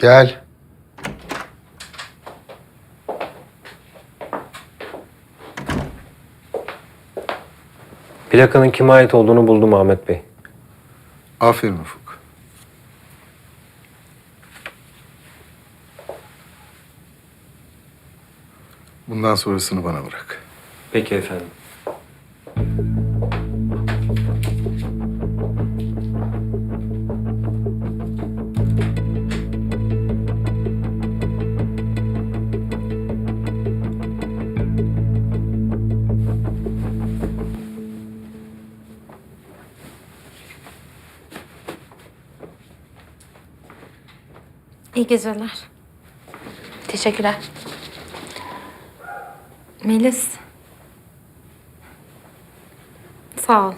Gel. Plakanın kime ait olduğunu buldum Ahmet Bey. Aferin Ufuk. Bundan sonrasını bana bırak. Peki efendim. İyi geceler. Teşekkürler. Melis. Sağ ol.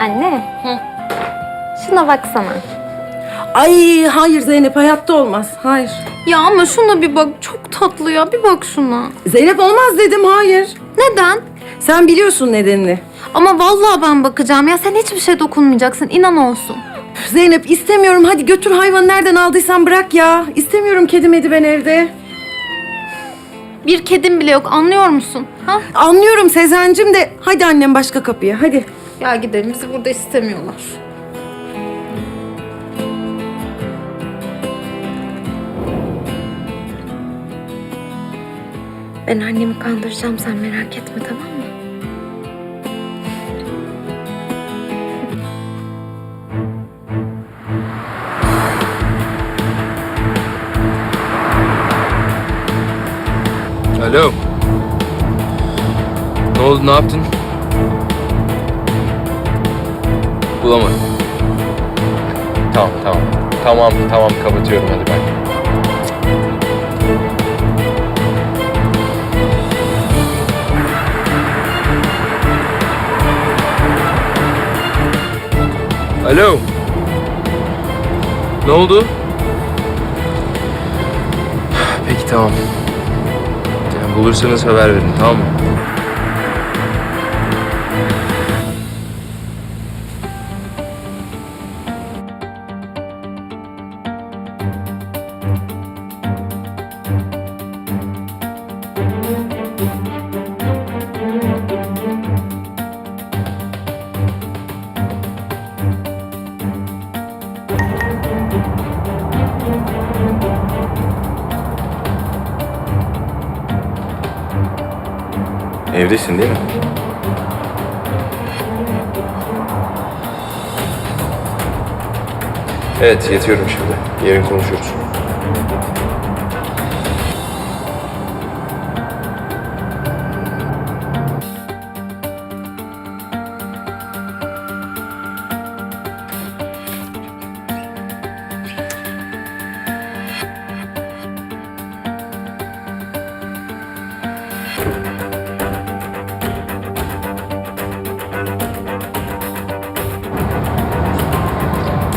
Anne. Şuna baksana. Ay hayır Zeynep hayatta olmaz. Hayır. Ya ama şuna bir bak. Çok tatlı ya. Bir bak şuna. Zeynep olmaz dedim hayır. Neden? Sen biliyorsun nedenini. Ama vallahi ben bakacağım ya. Sen hiçbir şey dokunmayacaksın. İnan olsun. Üf, Zeynep istemiyorum hadi götür hayvanı nereden aldıysan bırak ya. İstemiyorum kedi medi ben evde. Bir kedim bile yok. Anlıyor musun? Ha? Anlıyorum Sezen'cim de hadi annem başka kapıya hadi. Ya gidelim. Bizi burada istemiyorlar. Ben annemi kandıracağım. Sen merak etme tamam mı? Alo. Ne oldu, ne yaptın? Bulamadım. Tamam, tamam. Tamam, tamam. Kapatıyorum. Hadi bay. Alo. Ne oldu? Peki tamam. Yani bulursanız haber verin tamam mı? Evdesin değil mi? Evet, yatıyorum şimdi. Yarın konuşuruz.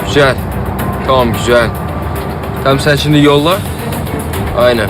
Güzel. Tamam güzel. Tamam sen şimdi yolla. Aynen.